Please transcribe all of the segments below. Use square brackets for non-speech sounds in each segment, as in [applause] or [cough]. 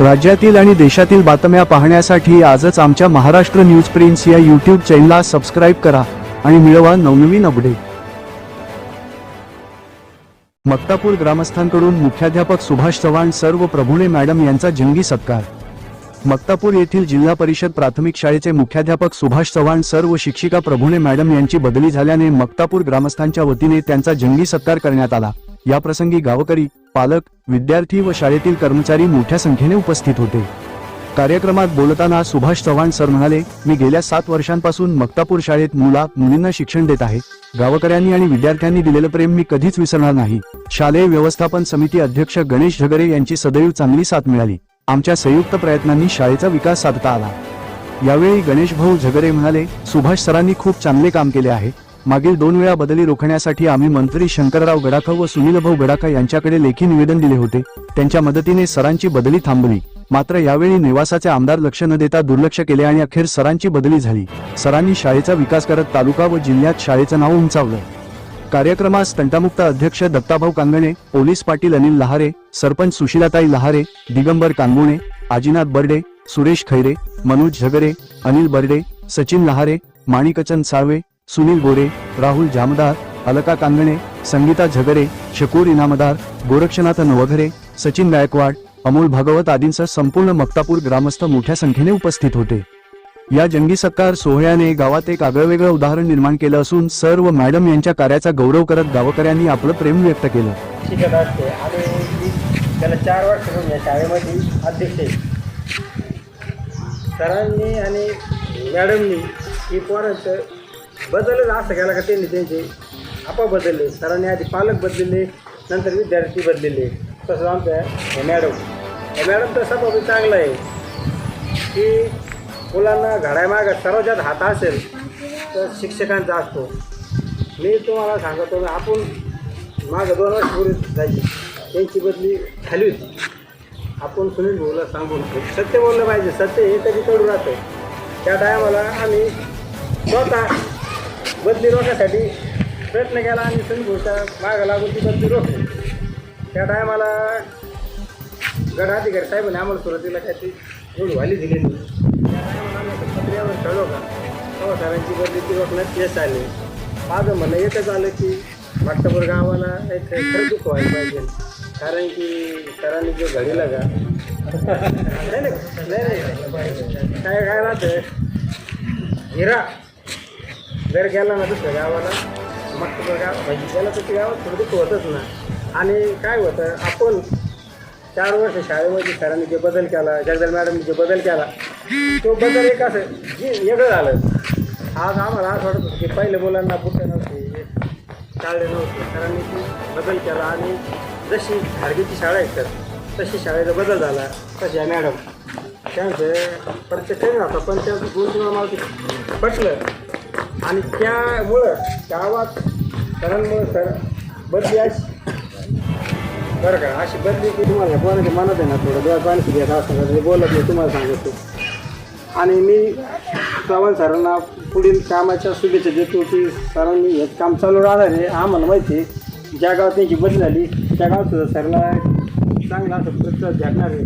राज्यातील आणि देशातील बातम्या पाहण्यासाठी आजच आमच्या महाराष्ट्र न्यूज प्रिन्स या यूट्यूब चॅनलला सबस्क्राईब करा आणि मिळवा नवनवीन अपडेट मक्तापूर ग्रामस्थांकडून मुख्याध्यापक सुभाष चव्हाण सर्व प्रभुणे मॅडम यांचा जंगी सत्कार. मक्तापूर येथील जिल्हा परिषद प्राथमिक शाळेचे मुख्याध्यापक सुभाष चव्हाण सर्व शिक्षिका प्रभुणे मॅडम यांची बदली झाल्याने मक्तापूर ग्रामस्थांच्या वतीने त्यांचा जंगी सत्कार करण्यात आला. याप्रसंगी गावकरी पालक विद्यार्थी व शाळेतील कर्मचारी मोठ्या संख्येने उपस्थित होते. कार्यक्रमात बोलताना सुभाष चव्हाण सर म्हणाले मी गेल्या सात वर्षांपासून मक्तापूर शाळेत मुला मुलींना शिक्षण देत आहे. गावकऱ्यांनी आणि विद्यार्थ्यांनी दिलेलं प्रेम मी कधीच विसरणार नाही. शालेय व्यवस्थापन समिती अध्यक्ष गणेश झगरे यांची सदैव चांगली साथ मिळाली. आमच्या संयुक्त प्रयत्नांनी शाळेचा विकास साधता आला. यावेळी गणेश भाऊ झगरे म्हणाले सुभाष सरांनी खूप चांगले काम केले आहे. मागील दोन वेळा बदली रोखण्यासाठी आम्ही मंत्री शंकरराव गडाखा व सुनीलभाऊ गडाखा यांच्याकडे लेखी निवेदन दिले होते. त्यांच्या मदतीने सरांची बदली थांबली. मात्र यावेळी निवासाचे आमदार लक्ष न देता दुर्लक्ष केले आणि अखेर सरांची बदली झाली. सरांनी शाळेचा विकास करत तालुका व जिल्ह्यात शाळेचं नाव उंचावलं. कार्यक्रमास तंटामुक्त अध्यक्ष दत्ताभाऊ कांगणे पोलीस पाटील अनिल लहारे सरपंच सुशीलाताई लहारे दिगंबर कांगुणे आजीनाथ बर्डे सुरेश खैरे मनोज झगरे अनिल बर्डे सचिन लहारे माणिकचंद साळवे सुनील गोरे राहुल जामदार अलका कांगणे संगीता झगरे शकूर इनामदार गोरक्षनाथ नवघरे सचिन गायकवाड अमोल भागवत आदींसह संपूर्ण मक्तापूर ग्रामस्थ मोठ्या संख्येने उपस्थित होते. या जंगी सत्कार सोहळ्याने गावात एक आगळवेगळं उदाहरण निर्माण केलं असून सर्व मॅडम यांच्या कार्याचा गौरव करत गावकऱ्यांनी आपलं प्रेम व्यक्त केलं. शिकत असते. आणि त्याला चार वर्ष या शाळेमध्ये अध्यक्ष सरांनी आणि मॅडमनी ही पोरांचं बदलच असं केला का त्यांनी त्यांचे आपा बदलले. सरांनी आधी पालक बदलले नंतर विद्यार्थी बदलले. तसं आमच्या हे मॅडम. मॅडम मॅडमचा स्वभाव चांगला आहे. की मुलांना घडायमागं सर्वात ज्यात हात असेल तर शिक्षकांचा असतो. मी तुम्हाला सांगतो आपण मागं दोन वर्ष जायची. त्यांची बदली झाली होती. आपण सुनील भाऊला सांगून सत्य बोललं पाहिजे. सत्य हे कधी कळू राहतं. त्या टायमाला आम्ही स्वतः बदली रोखण्यासाठी प्रयत्न केला आणि सुनील भाऊच्या मागं लागून ती बदली रोखली. त्या टायमाला गडाधिकारी साहेबांनी आम्हाला सुरुवातीला काय ती एवढी व्हाली दिली आम्ही पत्र्यावर चढलो का हो सरांची बदली ती रोखण्यात यश आले. माझं म्हणणं एकच आलं की वाटतपूर गावाला एक खरं दुःख व्हायला पाहिजे. कारण की सरांनी जो घडीला का नाही नाही नाही नाही. काय काय राहतं हिरा. जर गेला ना दुसऱ्या गावाला मग गाव म्हणजे गेला तर ते गावात थोडं दुःख होतच ना. आणि काय होतं आपण चार वर्ष शाळेमध्ये सरांनी जे बदल केला जगदल मॅडमनी जे बदल केला तो बदल एक असं जे वेगळं झालं. आज आम्हाला असं वाटत होतं की पहिले मुलांना बुटं नव्हते चालले नव्हते. सरांनी ती बदल केला आणि जशी खारगीची शाळा आहे तर तशी शाळेचा बदल झाला. तशी आहे मॅडम त्यांचं प्रत्येक काही नव्हता पण त्या गुण तुम्हाला मला ते पटलं. आणि त्यामुळं गावात सरांमुळं सर बदली अशी. बरं का अशी बदली की तुम्हाला कोणाच्या मनात आहे ना थोडं? डोळ्यात पाणी सुद्धा येत ते बोलत नाही तुम्हाला सांगतो आणि मी चव्हाण सरांना पुढील कामाच्या शुभेच्छा देतो की सरांनी हे काम चालू राहणार आहे. आम्हाला माहिती आहे ज्या गावात त्यांची बदली झाली त्या गावात सुद्धा सरला चांगला असं प्रतिसाद भेटणार आहे.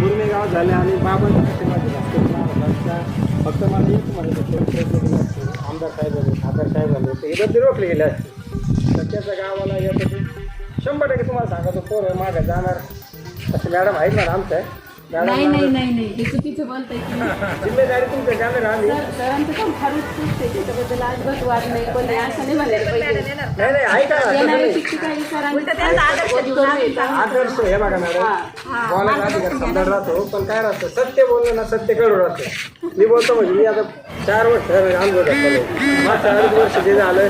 मुरमे गाव झाले आणि बाबांच्या आशीर्वाद फक्त मला एक म्हणत आमदार साहेब झाले खासदार साहेब झाले तर इथं बदली रोखले गेले असते. सध्याच्या गावाला यासाठी शंभर टक्के तुम्हाला सांगतो पोरं मागं जाणार. असं मॅडम आहेत ना आमच्या. नाही नाही नाही नाही हे चुकीचं बोलताय [laughs] जिम्मेदारी तुमच्या जाणार आम्ही सर सरांचं काम फारच त्याच्याबद्दल अजिबात वाद नाही पण हे असं नाही म्हणायला पाहिजे. नाही नाही ऐका. ना, तसं येणारे नाही. शिक्षक आणि सरांनी आदर्श हे बघा मॅडम. बोलायला अधिकार समजा राहतो पण काय राहतं? सत्य बोललं ना सत्य कळू राहतं. मी बोलतो म्हणजे मी आता चार वर्ष झाले अनुभव अडीच वर्ष जे झालं.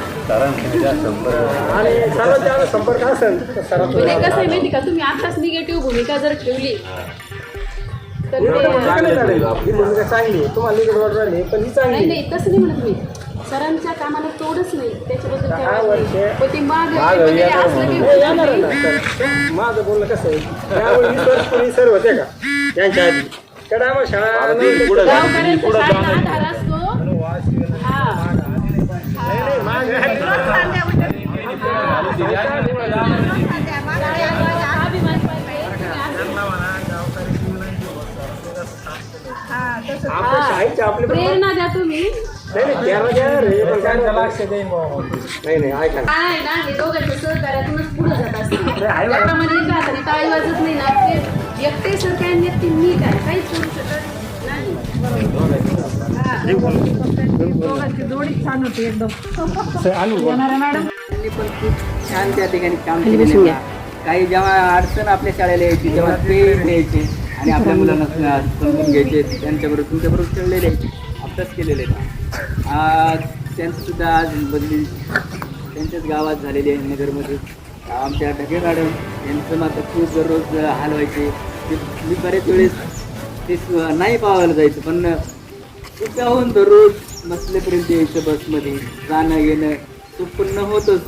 आणि सर्वात जास्त संपर्क असेल तर पण हे कसं आहे माहिती का? तुम्ही आताच निगेटिव्ह भूमिका जर ठेवली ही भूमिका. ही भूमिका चांगली आहे. तुम्हाला लिगल ऑर्डर आली पण ही नाही चांगली आहे. नाही तसं नाही म्हणत मी. सरांच्या कामाला तोडच नाही. त्याच्याबद्दल काय दहा वाद वर्ष- नाही. पण ते माग मागं वगैरे येणार असलं की नाही, येणार ना तर माझं बोलणं कसं आहे? त्यावेळी पूर्वी सर्व होते का? [laughs] त्यांच्या आधी. त्या टायमा शाळा आधार आपली प्रेरणा द्या तुम्ही नाही नाही द्या ना, द्या रे, पण काय नाही. नाही नाही ऐका ना. काय आहे ना हे दोघांच्या सहकार्यातूनच पुढे जात असतात आहे बरं. त्याप्रमाणे एका हाताने टाळी वाजत नाही ना ते एकटे सरकार आणि एकटी नीट आहे काहीच करू शकत नाही. दोघांची जोडी छान होती एकदम येणाऱ्या मॅडम त्यांनी पण खूप छान त्या ठिकाणी काम केलेलं आहे काही जेव्हा अडचण आपल्या शाळेला यायची तेव्हा ते द्यायचे आणि आपल्या मुलांना समजून घ्यायचे त्यांच्याबरोबर तुमच्याबरोबर खेळलेले आहेत अभ्यास केलेले आहेत. आज बदली त्यांच्याच गावात झालेली आहे नगरमध्ये. आमच्या ढगे मॅडम यांचं मात्र खूप दररोज हाल व्हायचे. ते मी बरेच वेळेस ते नाही पावायला जायचं पण स्वतःहून दररोज बसल्यापर्यंत यायचं बसमध्ये. जाणं येणं सुपूर्ण होतच.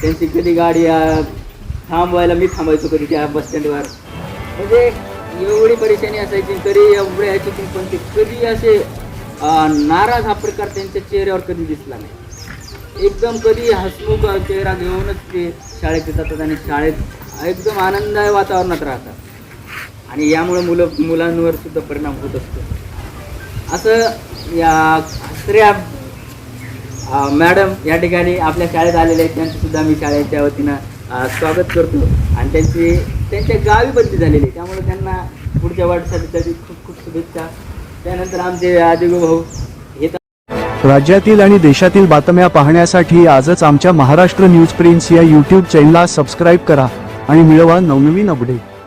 त्यांची कधी गाडी थांबवायला मी थांबायचो कधी त्या बस स्टँडवर म्हणजे एवढी परेशानी असायची कधी एवढे ह्याची पण ते कधी असे नाराज हा प्रकार त्यांच्या चेहऱ्यावर कधी दिसला नाही. एकदम कधी हसमुख चेहरा घेऊनच ते शाळेत जातात आणि शाळेत एकदम आनंददाय वातावरणात राहतात. आणि यामुळे मुलं मुलांवर सुद्धा परिणाम होत असतो. असं या हसऱ्या मॅडम या ठिकाणी आपल्या शाळेत आलेल्या आहेत. त्यांचं सुद्धा मी शाळेच्या वतीनं स्वागत करतो. आणि त्यांची त्यांच्या गावी बदली झालेली. आहे त्यामुळे त्यांना पुढच्या वाटसाठी खूप खूप शुभेच्छा. त्यानंतर आमचे आदिगो भाऊ हे राज्यातील आणि देशातील बातम्या पाहण्यासाठी आजच आमच्या महाराष्ट्र न्यूज प्रिन्स या यूट्यूब चॅनलला सबस्क्राईब करा आणि मिळवा नवनवीन अपडेट